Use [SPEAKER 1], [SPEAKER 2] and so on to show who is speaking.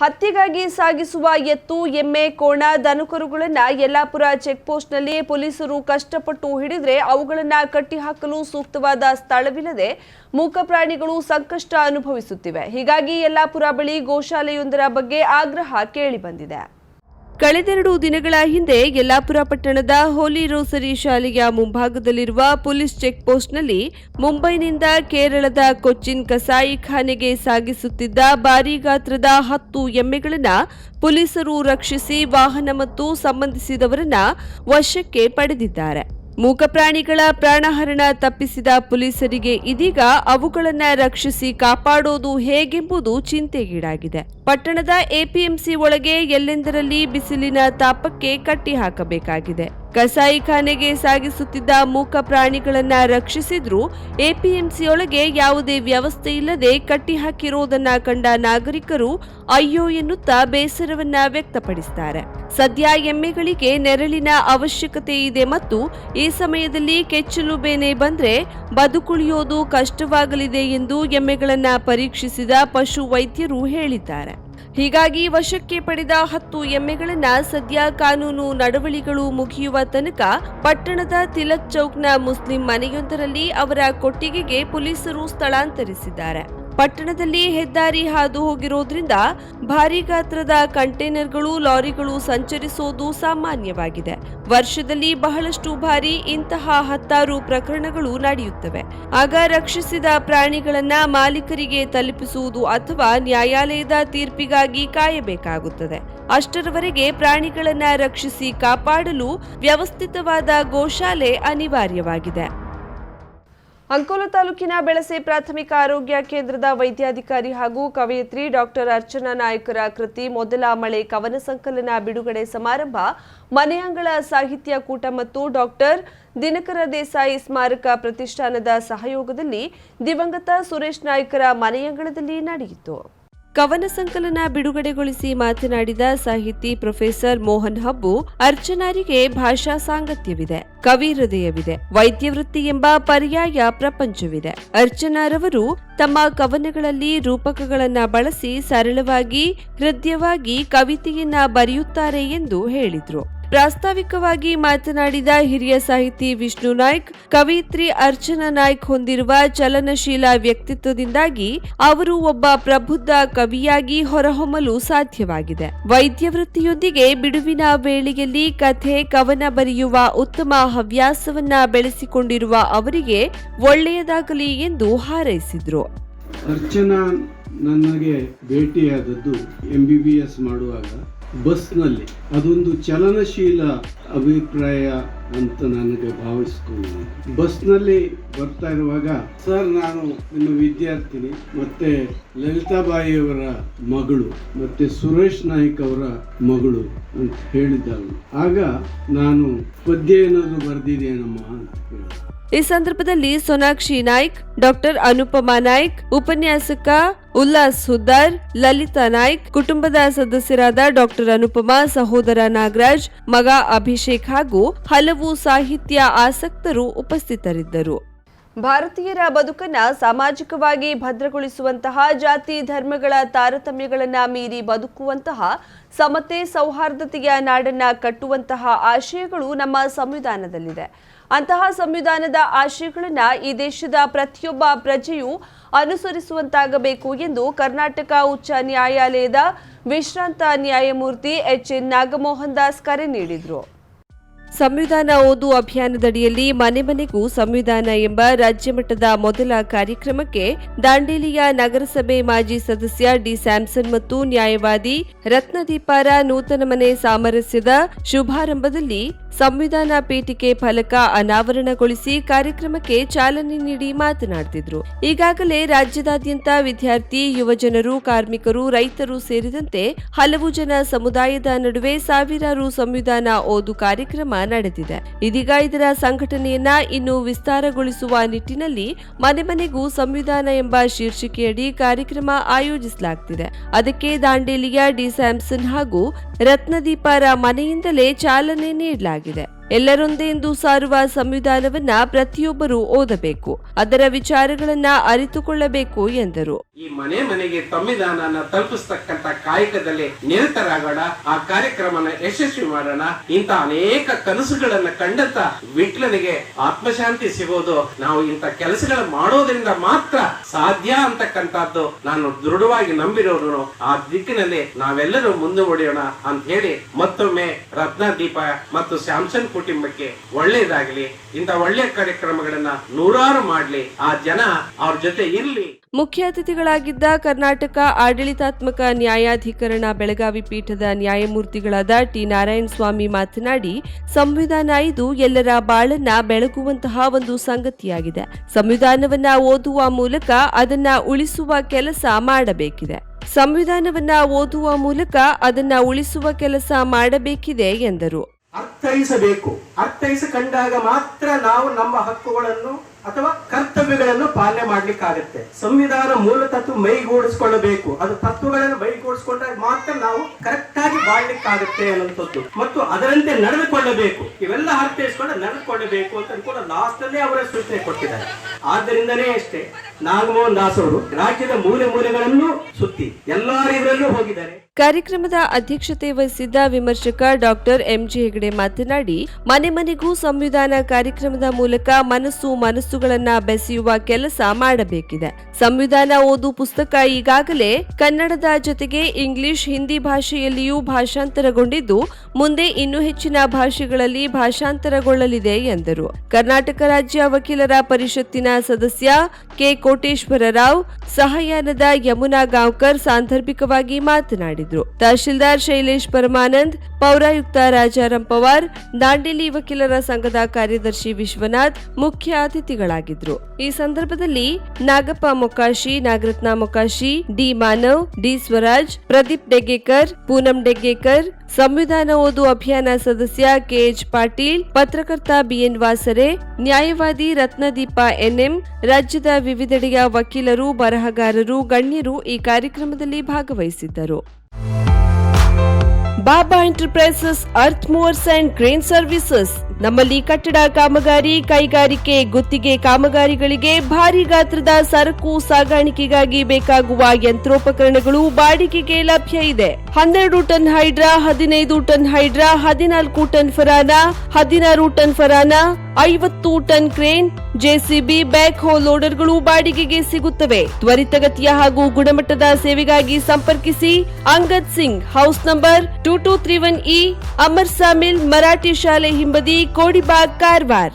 [SPEAKER 1] ಹತ್ಯೆಗಾಗಿ ಸಾಗಿಸುವ ಎತ್ತು, ಎಮ್ಮೆ, ಕೋಣ, ದನಕರುಗಳನ್ನು ಯಲ್ಲಾಪುರ ಚೆಕ್ ಪೋಸ್ಟ್ನಲ್ಲಿ ಪೊಲೀಸರು ಕಷ್ಟಪಟ್ಟು ಹಿಡಿದ್ರೆ ಅವುಗಳನ್ನು ಕಟ್ಟಿಹಾಕಲು ಸೂಕ್ತವಾದ ಸ್ಥಳವಿಲ್ಲದೆ ಮೂಕ ಪ್ರಾಣಿಗಳು ಸಂಕಷ್ಟ ಅನುಭವಿಸುತ್ತಿವೆ. ಹೀಗಾಗಿ ಯಲ್ಲಾಪುರ ಬಳಿ ಗೋಶಾಲೆಯೊಂದರ ಬಗ್ಗೆ ಆಗ್ರಹ ಕೇಳಿಬಂದಿದೆ ಕಳೆದೆರಡು ದಿನಗಳ ಹಿಂದೆ ಯಲ್ಲಾಪುರ ಪಟ್ಟಣದ ಹೋಲಿ ರೋಸರಿ ಶಾಲೆಯ ಮುಂಭಾಗದಲ್ಲಿರುವ ಪೊಲೀಸ್ ಚೆಕ್ ಪೋಸ್ಟ್ನಲ್ಲಿ ಮುಂಬೈನಿಂದ ಕೇರಳದ ಕೊಚ್ಚಿನ್ ಕಸಾಯಿಖಾನೆಗೆ ಸಾಗಿಸುತ್ತಿದ್ದ ಭಾರೀ ಗಾತ್ರದ ಹತ್ತು ಎಮ್ಮೆಗಳನ್ನು ಪೊಲೀಸರು ರಕ್ಷಿಸಿ ವಾಹನ ಮತ್ತು ಸಂಬಂಧಿಸಿದವರನ್ನ ವಶಕ್ಕೆ ಪಡೆದಿದ್ದಾರೆ. ಮೂಕ ಪ್ರಾಣಿಗಳ ಪ್ರಾಣಹರಣ ತಪ್ಪಿಸಿದ ಪೊಲೀಸರಿಗೆ ಇದೀಗ ಅವುಗಳನ್ನು ರಕ್ಷಿಸಿ ಕಾಪಾಡೋದು ಹೇಗೆಂಬುದು ಚಿಂತೆಗೀಡಾಗಿದೆ. ಪಟ್ಟಣದ ಎಪಿಎಂಸಿ ಒಳಗೆ ಎಲ್ಲೆಂದರಲ್ಲಿ ಬಿಸಿಲಿನ ತಾಪಕ್ಕೆ ಕಟ್ಟಿ ಹಾಕಬೇಕಾಗಿದೆ ಕಸಾಯಿಖಾನೆಗೆ ಸಾಗಿಸುತ್ತಿದ್ದ ಮೂಕ ಪ್ರಾಣಿಗಳನ್ನ ರಕ್ಷಿಸಿದ್ರೂ ಎಪಿಎಂಸಿಯೊಳಗೆ ಯಾವುದೇ ವ್ಯವಸ್ಥೆ ಇಲ್ಲದೆ ಕಟ್ಟಿಹಾಕಿರುವುದನ್ನ ಕಂಡ ನಾಗರಿಕರು ಅಯ್ಯೋ ಎನ್ನುತ್ತಾ ಬೇಸರವನ್ನ ವ್ಯಕ್ತಪಡಿಸುತ್ತಾರೆ ಸದ್ಯ ಎಮ್ಮೆಗಳಿಗೆ ನೆರಳಿನ ಅವಶ್ಯಕತೆ ಇದೆ ಮತ್ತು ಈ ಸಮಯದಲ್ಲಿ ಕೆಚ್ಚಲು ಬೇನೆ ಬಂದ್ರೆ ಬದುಕುಳಿಯೋದು ಕಷ್ಟವಾಗಲಿದೆ ಎಂದು ಎಮ್ಮೆಗಳನ್ನ ಪರೀಕ್ಷಿಸಿದ ಪಶು ವೈದ್ಯರು ಹೇಳಿದ್ದಾರೆ. ಹೀಗಾಗಿ ವಶಕ್ಕೆ ಪಡೆದ ಹತ್ತು ಎಮ್ಮೆಗಳನ್ನ ಸದ್ಯ ಕಾನೂನು ನಡವಳಿಗಳು ಮುಗಿಯುವ ತನಕ ಪಟ್ಟಣದ ತಿಲಕ್ ಚೌಕ್ನ ಮುಸ್ಲಿಂ ಮನೆಯೊಂದರಲ್ಲಿ ಅವರ ಕೊಟ್ಟಿಗೆಗೆ ಪೊಲೀಸರು ಸ್ಥಳಾಂತರಿಸಿದ್ದಾರೆ. ಪಟ್ಟಣದಲ್ಲಿ ಹೆದ್ದಾರಿ ಹಾದು ಹೋಗಿರೋದ್ರಿಂದ ಭಾರೀ ಗಾತ್ರದ ಕಂಟೈನರ್ಗಳು, ಲಾರಿಗಳು ಸಂಚರಿಸೋದು ಸಾಮಾನ್ಯವಾಗಿದೆ. ವರ್ಷದಲ್ಲಿ ಬಹಳಷ್ಟು ಬಾರಿ ಇಂತಹ ಹತ್ತಾರು ಪ್ರಕರಣಗಳು ನಡೆಯುತ್ತವೆ. ಆಗ ರಕ್ಷಿಸಿದ ಪ್ರಾಣಿಗಳನ್ನ ಮಾಲೀಕರಿಗೆ ತಲುಪಿಸುವುದು ಅಥವಾ ನ್ಯಾಯಾಲಯದ ತೀರ್ಪಿಗಾಗಿ ಕಾಯಬೇಕಾಗುತ್ತದೆ. ಅಷ್ಟರವರೆಗೆ ಪ್ರಾಣಿಗಳನ್ನ ರಕ್ಷಿಸಿ ಕಾಪಾಡಲು ವ್ಯವಸ್ಥಿತವಾದ ಗೋಶಾಲೆ ಅನಿವಾರ್ಯವಾಗಿದೆ. ಅಂಕೋಲ ತಾಲೂಕಿನ ಬೆಳಸೆ ಪ್ರಾಥಮಿಕ ಆರೋಗ್ಯ ಕೇಂದ್ರದ ವೈದ್ಯಾಧಿಕಾರಿ ಹಾಗೂ ಕವಯಿತ್ರಿ ಡಾಕ್ಟರ್ ಅರ್ಚನಾ ನಾಯಕರ ಕೃತಿ ಮೊದಲ ಮಳೆ ಕವನ ಸಂಕಲನ ಬಿಡುಗಡೆ ಸಮಾರಂಭ, ಮನೆಯಂಗಳ ಸಾಹಿತ್ಯ ಕೂಟ ಮತ್ತು ಡಾಕ್ಟರ್ ದಿನಕರ ದೇಸಾಯಿ ಸ್ಮಾರಕ ಪ್ರತಿಷ್ಠಾನದ ಸಹಯೋಗದಲ್ಲಿ ದಿವಂಗತ ಸುರೇಶ್ ನಾಯ್ಕರ ಮನೆಯಂಗಳದಲ್ಲಿ ನಡೆಯಿತು. ಕವನ ಸಂಕಲನ ಬಿಡುಗಡೆಗೊಳಿಸಿ ಮಾತನಾಡಿದ ಸಾಹಿತಿ ಪ್ರೊಫೆಸರ್ ಮೋಹನ್ ಹಬ್ಬು, ಅರ್ಚನಾರಿಗೆ ಭಾಷಾ ಸಾಂಗತ್ಯವಿದೆ, ಕವಿ ಹೃದಯವಿದೆ, ವೈದ್ಯ ವೃತ್ತಿ ಎಂಬ ಪರ್ಯಾಯ ಪ್ರಪಂಚವಿದೆ. ಅರ್ಚನಾರವರು ತಮ್ಮ ಕವನಗಳಲ್ಲಿ ರೂಪಕಗಳನ್ನ ಬಳಸಿ ಸರಳವಾಗಿ, ಹೃದಯವಾಗಿ ಕವಿತೆಯನ್ನ ಬರೆಯುತ್ತಾರೆ ಎಂದು ಹೇಳಿದ್ರು. ಪ್ರಾಸ್ತಾವಿಕವಾಗಿ ಮಾತನಾಡಿದ ಹಿರಿಯ ಸಾಹಿತಿ ವಿಷ್ಣು ನಾಯ್ಕ್ ಕವಿತ್ರಿ ಅರ್ಚನಾ ನಾಯ್ಕ್ ಹೊಂದಿರುವ ಚಲನಶೀಲ ವ್ಯಕ್ತಿತ್ವದಿಂದಾಗಿ ಅವರು ಒಬ್ಬ ಪ್ರಬುದ್ಧ ಕವಿಯಾಗಿ ಹೊರಹೊಮ್ಮಲು ಸಾಧ್ಯವಾಗಿದೆ. ವೈದ್ಯ ವೃತ್ತಿಯೊಂದಿಗೆ ಬಿಡುವಿನ ವೇಳೆಯಲ್ಲಿ ಕಥೆ, ಕವನ ಬರೆಯುವ ಉತ್ತಮ ಹವ್ಯಾಸವನ್ನ ಬೆಳೆಸಿಕೊಂಡಿರುವ ಅವರಿಗೆ ಒಳ್ಳೆಯದಾಗಲಿ ಎಂದು ಹಾರೈಸಿದ್ರು.
[SPEAKER 2] ಅರ್ಚನಾ ನನಗೆ ಭೇಟಿಯಾದದ್ದು ಎಂ ಬಿ ಬಿ ಎಸ್ ಮಾಡುವಾಗ ಬಸ್ನಲ್ಲಿ. ಅದೊಂದು ಚಲನಶೀಲ ಅಭಿಪ್ರಾಯ ಅಂತ ನನಗೆ ಭಾವಿಸ್ಕೊಂಡು ಬಸ್ನಲ್ಲಿ ಬರ್ತಾ ಇರುವಾಗ, ಸರ್, ನಾನು ನಿಮ್ಮ ವಿದ್ಯಾರ್ಥಿನಿ, ಮತ್ತೆ ಲಲಿತಾಬಾಯಿಯವರ ಮಗಳು, ಮತ್ತೆ ಸುರೇಶ್ ನಾಯ್ಕ್ ಅವರ ಮಗಳು, ಅಂತ ಹೇಳಿದ್ದಳು. ಆಗ ನಾನು, ಪದ್ಯ ಏನಾದರೂ ಬರೆದಿದ್ದೇನಮ್ಮ ಅಂತ
[SPEAKER 1] ಈ ಸಂದರ್ಭದಲ್ಲಿ ಸೋನಾಕ್ಷಿ ನಾಯ್ಕ್, ಡಾಕ್ಟರ್ ಅನುಪಮಾ ನಾಯ್ಕ್, ಉಪನ್ಯಾಸಕ ಉಲ್ಲಾಸ್ ಹುದ್ದಾರ್ ಲಲಿತಾ ನಾಯ್ಕ್, ಕುಟುಂಬದ ಸದಸ್ಯರಾದ ಡಾಕ್ಟರ್ ಅನುಪಮಾ, ಸಹೋದರ ನಾಗರಾಜ್, ಮಗ ಅಭಿಷೇಕ್ ಹಾಗೂ ಹಲವು ಸಾಹಿತ್ಯ ಆಸಕ್ತರು ಉಪಸ್ಥಿತರಿದ್ದರು. ಭಾರತೀಯರ ಬದುಕನ್ನ ಸಾಮಾಜಿಕವಾಗಿ ಭದ್ರಗೊಳಿಸುವಂತಹ, ಜಾತಿ ಧರ್ಮಗಳ ತಾರತಮ್ಯಗಳನ್ನ ಮೀರಿ ಬದುಕುವಂತಹ, ಸಮತೆ ಸೌಹಾರ್ದತೆಯ ನಾಡನ್ನ ಕಟ್ಟುವಂತಹ ಆಶಯಗಳು ನಮ್ಮ ಸಂವಿಧಾನದಲ್ಲಿದೆ. ಅಂತಹ ಸಂವಿಧಾನದ ಆಶಯಗಳನ್ನ ಈ ದೇಶದ ಪ್ರತಿಯೊಬ್ಬ ಪ್ರಜೆಯು ಅನುಸರಿಸುವಂತಾಗಬೇಕು ಎಂದು ಕರ್ನಾಟಕ ಉಚ್ಚ ನ್ಯಾಯಾಲಯದ ವಿಶ್ರಾಂತ ನ್ಯಾಯಮೂರ್ತಿ ಎಚ್ ಎನ್ ನಾಗಮೋಹನ್ ದಾಸ್ ಕರೆ ನೀಡಿದರು. ಸಂವಿಧಾನ ಓದು ಅಭಿಯಾನದಡಿಯಲ್ಲಿ ಮನೆ ಮನೆಗೂ ಸಂವಿಧಾನ ಎಂಬ ರಾಜ್ಯ ಮಟ್ಟದ ಮೊದಲ ಕಾರ್ಯಕ್ರಮಕ್ಕೆ ದಾಂಡೇಲಿಯ ನಗರಸಭೆ ಮಾಜಿ ಸದಸ್ಯ ಡಿ ಸ್ಯಾಮ್ಸನ್ ಮತ್ತು ನ್ಯಾಯವಾದಿ ರತ್ನದೀಪಾರ ನೂತನ ಮನೆ ಸಾಮರಸ್ಯದ ಶುಭಾರಂಭದಲ್ಲಿ ಸಂವಿಧಾನ ಪೀಠಿಕೆ ಫಲಕ ಅನಾವರಣಗೊಳಿಸಿ ಕಾರ್ಯಕ್ರಮಕ್ಕೆ ಚಾಲನೆ ನೀಡಿ ಮಾತನಾಡುತ್ತಿದ್ದರು ಈಗಾಗಲೇ ರಾಜ್ಯದಾದ್ಯಂತ ವಿದ್ಯಾರ್ಥಿ, ಯುವಜನರು, ಕಾರ್ಮಿಕರು, ರೈತರು ಸೇರಿದಂತೆ ಹಲವು ಜನ ಸಮುದಾಯದ ನಡುವೆ ಸಾವಿರಾರು ಸಂವಿಧಾನ ಓದು ಕಾರ್ಯಕ್ರಮ ನಡೆದಿದೆ. ಇದೀಗ ಇದರ ಸಂಘಟನೆಯನ್ನ ಇನ್ನು ವಿಸ್ತಾರಗೊಳಿಸುವ ನಿಟ್ಟಿನಲ್ಲಿ ಮನೆ ಮನೆಗೂ ಸಂವಿಧಾನ ಎಂಬ ಶೀರ್ಷಿಕೆಯಡಿ ಕಾರ್ಯಕ್ರಮ ಆಯೋಜಿಸಲಾಗುತ್ತಿದೆ ಅದಕ್ಕೆ ದಾಂಡೇಲಿಯ ಡಿ ಸ್ಯಾಮ್ಸನ್ ಹಾಗೂ ರತ್ನದೀಪರ ಮನೆಯಿಂದಲೇ ಚಾಲನೆ ನೀಡಲಾಗಿದೆ. ಎಲ್ಲರೊಂದೇ ಎಂದು ಸಾರುವ ಸಂವಿಧಾನವನ್ನ ಪ್ರತಿಯೊಬ್ಬರೂ ಓದಬೇಕು. ಅದರ ವಿಚಾರಗಳನ್ನ ಅರಿತುಕೊಳ್ಳಬೇಕು ಎಂದರು.
[SPEAKER 3] ಈ ಮನೆ ಮನೆಗೆ ಸಂವಿಧಾನನ ತಲುಪಿಸ್ತಕ್ಕಂತ ಕಾಯಕದಲ್ಲಿ ನಿರತರಾಗೋಣ, ಆ ಕಾರ್ಯಕ್ರಮನ ಯಶಸ್ವಿ ಮಾಡೋಣ. ಇಂತ ಅನೇಕ ಕನಸುಗಳನ್ನ ಕಂಡಂತ ವಿಟ್ಲನಿಗೆ ಆತ್ಮಶಾಂತಿ ಸಿಗೋದು ನಾವು ಇಂತ ಕೆಲಸಗಳ ಮಾಡೋದ್ರಿಂದ ಮಾತ್ರ ಸಾಧ್ಯ ಅಂತಕ್ಕಂಥದ್ದು ನಾನು ದೃಢವಾಗಿ ನಂಬಿರೋನು ಆ ದಿಕ್ಕಿನಲ್ಲಿ ನಾವೆಲ್ಲರೂ ಮುಂದುವರಿಯೋಣ ಅಂತ ಹೇಳಿ ಮತ್ತೊಮ್ಮೆ ರತ್ನದೀಪ ಮತ್ತು ಸ್ಯಾಮ್ಸನ್ ಕುಟುಂಬಕ್ಕೆ ಒಳ್ಳೇದಾಗ್ಲಿ. ಇಂತ ಒಳ್ಳೆಯ ಕಾರ್ಯಕ್ರಮಗಳನ್ನ ನೂರಾರು ಮಾಡ್ಲಿ. ಆ ಜನ ಅವ್ರ ಜೊತೆ ಇರ್ಲಿ.
[SPEAKER 1] ಮುಖ್ಯ ಅತಿಥಿಗಳಾಗಿದ್ದ ಕರ್ನಾಟಕ ಆಡಳಿತಾತ್ಮಕ ನ್ಯಾಯಾಧಿಕರಣ ಬೆಳಗಾವಿ ಪೀಠದ ನ್ಯಾಯಮೂರ್ತಿಗಳಾದ ಟಿ ನಾರಾಯಣ ಸ್ವಾಮಿ ಮಾತನಾಡಿ, ಸಂವಿಧಾನ ಇದು ಎಲ್ಲರ ಬಾಳನ್ನ ಬೆಳಗುವಂತಹ ಒಂದು ಸಂಗತಿಯಾಗಿದೆ. ಸಂವಿಧಾನವನ್ನ ಓದುವ ಮೂಲಕ ಅದನ್ನ ಉಳಿಸುವ ಕೆಲಸ ಮಾಡಬೇಕಿದೆ. ಸಂವಿಧಾನವನ್ನ ಓದುವ ಮೂಲಕ ಅದನ್ನ ಉಳಿಸುವ ಕೆಲಸ ಮಾಡಬೇಕಿದೆ ಎಂದರು.
[SPEAKER 4] ಅರ್ಥೈಸಬೇಕು. ಅರ್ಥೈಸ ಕಂಡಾಗ ಮಾತ್ರ ನಾವು ನಮ್ಮ ಹಕ್ಕುಗಳನ್ನು ಅಥವಾ ಕರ್ತವ್ಯಗಳನ್ನು ಪಾಲನೆ ಮಾಡ್ಲಿಕ್ಕಾಗತ್ತೆ. ಸಂವಿಧಾನ ಮೂಲ ತತ್ವ ಮೈಗೂಡಿಸ್ಕೊಳ್ಳಬೇಕು. ಅದು ತತ್ವಗಳನ್ನು ಮೈಗೂಡಿಸ್ಕೊಂಡಾಗ ಮಾತ್ರ ನಾವು ಕರೆಕ್ಟ್ ಆಗಿ ಬಾಳ್ಲಿಕ್ಕಾಗತ್ತೆ ಅನ್ನುವಂಥದ್ದು. ಮತ್ತು ಅದರಂತೆ ನಡೆದುಕೊಳ್ಳಬೇಕು. ಇವೆಲ್ಲ ಅರ್ಥೈಸ್ಕೊಂಡು ನಡೆದುಕೊಳ್ಳಬೇಕು ಅಂತ ಕೂಡ ಲಾಸ್ಟ್ ಅಲ್ಲೇ ಅವರ ಸೂಚನೆ ಕೊಟ್ಟಿದ್ದಾರೆ. ಆದ್ದರಿಂದನೇ ಅಷ್ಟೇ. ನಾಗಮೋಹನ್ ದಾಸ್ ಅವರು ರಾಜ್ಯದ ಮೂಲೆ ಮೂಲೆಗಳನ್ನು ಸುತ್ತಿ ಎಲ್ಲಾ ಹೋಗಿದ್ದಾರೆ.
[SPEAKER 1] ಕಾರ್ಯಕ್ರಮದ ಅಧ್ಯಕ್ಷತೆ ವಹಿಸಿದ್ದ ವಿಮರ್ಶಕ ಡಾಕ್ಟರ್ ಎಂಜಿ ಹೆಗಡೆ ಮಾತನಾಡಿ, ಮನೆ ಮನೆಗೂ ಸಂವಿಧಾನ ಕಾರ್ಯಕ್ರಮದ ಮೂಲಕ ಮನಸ್ಸು ಮನಸ್ಸುಗಳನ್ನ ಬೆಸೆಯುವ ಕೆಲಸ ಮಾಡಬೇಕಿದೆ. ಸಂವಿಧಾನ ಓದು ಪುಸ್ತಕ ಈಗಾಗಲೇ ಕನ್ನಡದ ಜೊತೆಗೆ ಇಂಗ್ಲಿಷ್, ಹಿಂದಿ ಭಾಷೆಯಲ್ಲಿಯೂ ಭಾಷಾಂತರಗೊಂಡಿದ್ದು, ಮುಂದೆ ಇನ್ನೂ ಹೆಚ್ಚಿನ ಭಾಷೆಗಳಲ್ಲಿ ಭಾಷಾಂತರಗೊಳ್ಳಲಿದೆ ಎಂದರು. ಕರ್ನಾಟಕ ರಾಜ್ಯ ವಕೀಲರ ಪರಿಷತ್ತಿನ ಸದಸ್ಯ ಕೆ. ಕೋಟೇಶ್ವರ ರಾವ್ ಸಹಯಾನದ ಯಮುನಾ ಗಾಂವ್ಕರ್ ಸಾಂದರ್ಭಿಕವಾಗಿ ಮಾತನಾಡಿದರು. ತಹಶೀಲ್ದಾರ್ ಶೈಲೇಶ್ ಪರಮಾನಂದ್, ಪೌರಾಯುಕ್ತ ರಾಜಾರಾಮ್ ಪವಾರ್, ದಾಂಡೇಲಿ ವಕೀಲರ ಸಂಘದ ಕಾರ್ಯದರ್ಶಿ ವಿಶ್ವನಾಥ್ ಮುಖ್ಯ ಅತಿಥಿಗಳಾಗಿದ್ರು. ಈ ಸಂದರ್ಭದಲ್ಲಿ ನಾಗಪ್ಪ ಮೊಕಾಶಿ ನಾಗರತ್ನ ಮೊಕಾಶಿ ಡಿ ಮಾನವ್, ಡಿ ಸ್ವರಾಜ್, ಪ್ರದೀಪ್ ಡೆಗ್ಗೇಕರ್, ಪೂನಂ ಡೆಗ್ಗೇಕರ್ ಸಂವಿಧಾನ ಓದು ಅಭಿಯಾನ ಸದಸ್ಯ ಕೆಎಚ್ ಪಾಟೀಲ್, ಪತ್ರಕರ್ತ ಬಿಎನ್ ವಾಸರೆ, ನ್ಯಾಯವಾದಿ ರತ್ನದೀಪ ಎನ್ಎಂ, ರಾಜ್ಯದ ವಿವಿಧೆಡೆಯ ವಕೀಲರು, ಬರಹಗಾರರು, ಗಣ್ಯರು ಈ ಕಾರ್ಯಕ್ರಮದಲ್ಲಿ ಭಾಗವಹಿಸಿದ್ದರು. Baba enterprises earth movers and crane services. ನಮ್ಮಲ್ಲಿ ಕಟ್ಟಡ ಕಾಮಗಾರಿ, ಕೈಗಾರಿಕೆ, ಗುತ್ತಿಗೆ ಕಾಮಗಾರಿಗಳಿಗೆ ಭಾರಿ ಗಾತ್ರದ ಸರಕು, ಸಾಗಾಣಿಕೆಗಾಗಿ ಬೇಕಾಗುವ ಯಂತ್ರೋಪಕರಣಗಳು ಬಾಡಿಗೆಗೆ ಲಭ್ಯ ಇದೆ. ಹನ್ನೆರಡು ಟನ್ ಹೈಡ್ರಾ, ಹದಿನೈದು ಟನ್ ಹೈಡ್ರಾ, ಹದಿನಾಲ್ಕು ಟನ್ ಫರಾನ, ಹದಿನಾರು ಟನ್ ಫರಾನ, ಐವತ್ತು ಟನ್ ಕ್ರೇನ್, ಜೆಸಿಬಿ, ಬ್ಯಾಕ್ ಹೋ ಲೋಡರ್ಗಳು ಬಾಡಿಗೆಗೆ ಸಿಗುತ್ತವೆ. ತ್ವರಿತಗತಿಯ ಹಾಗೂ ಗುಣಮಟ್ಟದ ಸೇವೆಗಾಗಿ ಸಂಪರ್ಕಿಸಿ Angad Singh house number two two three one E Amar sawmill Marathi ಶಾಲೆ ಹಿಂಬದಿ, ಕೋಡಿಬಾಗ್, ಕಾರವಾರ್.